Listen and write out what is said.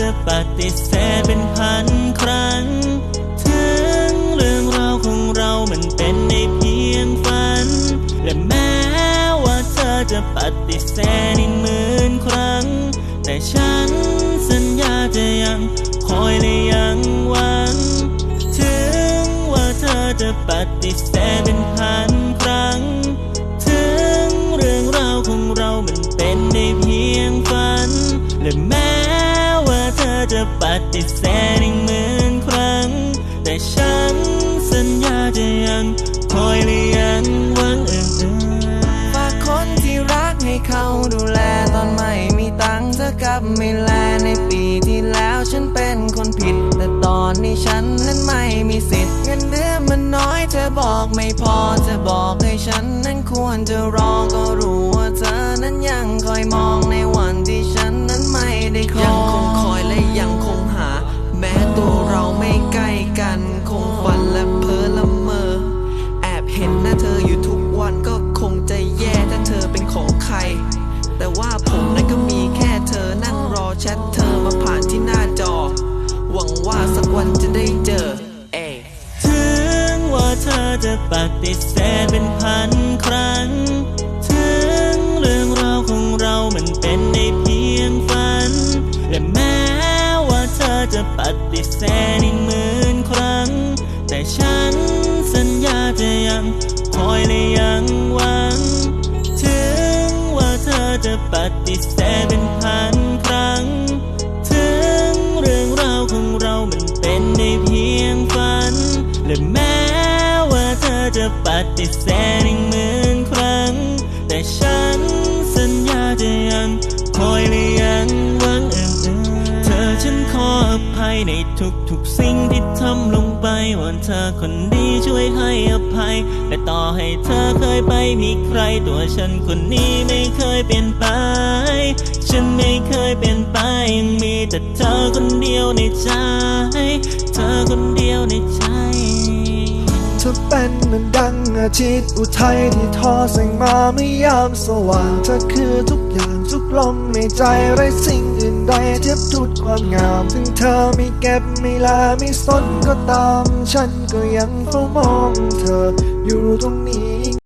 จะปฏิเสธเป็นพันครั้ง ถึงเรื่องราวของเรามันเป็นในเพียงฝัน และแม้ว่าเธอจะปฏิเสธอีกหมื่นครั้ง แต่ฉันสัญญาจะยังคอยและยังหวัง ถึงว่าเธอจะปฏิเสธเป็น จะปฏิเสธอีกหมื่นครั้ง แต่ฉันสัญญาจะยังคอยและยังหวังเอื่นฝากคนที่รักให้เขาดูแลตอนไม่มีตังค์เธอกลับไม่แลในปีที่แล้วฉันเป็นคนผิด แต่ตอนนี้ฉันนั้นไม่มีสิทธิ์เงินเดือนมันน้อยเธอบอกไม่พอจะบอกให้ฉันนั้นควรจะรอก็รู้ จะปฏิเสธเป็นพันครั้ง ถึงเรื่องราวของเรามันเป็นได้เพียงฝัน และแม้ว่าเธอจะปฏิเสธอีกหมื่นครั้ง แต่ฉันสัญญาจะยังคอยและยังหวัง ถึงว่าเธอจะปฏิเส จะปฏิเสธอีกหมื่นครั้ง แต่ฉันสัญญาจะยังคอยและยังหวังเอื่นเธอฉันขออภัยในทุกๆสิ่งที่ทำลงไปวันเธอคนดีช่วยให้อภัย และต่อให้เธอเคยไปมีใคร ตัวฉันคนนี้ไม่เคยเปลี่ยนไป ฉันไม่เคยเปลี่ยนไปยังมีแต่เธอคนเดียวในใจ เธอคนเดียวในใจ ธอเป็นเหมือนดังอาทิตย์อุทัยที่ทอแสงมาไม่ยามสว่างเธอคือทุกอย่างทุกลมในใจไรสิ่งอื่นใดเทียบทุดความงาม ถึงเธอไม่เก็บไม่ลาไม่สนก็ตาม ฉันก็ยังเฝ้ามองเธออยู่ตรง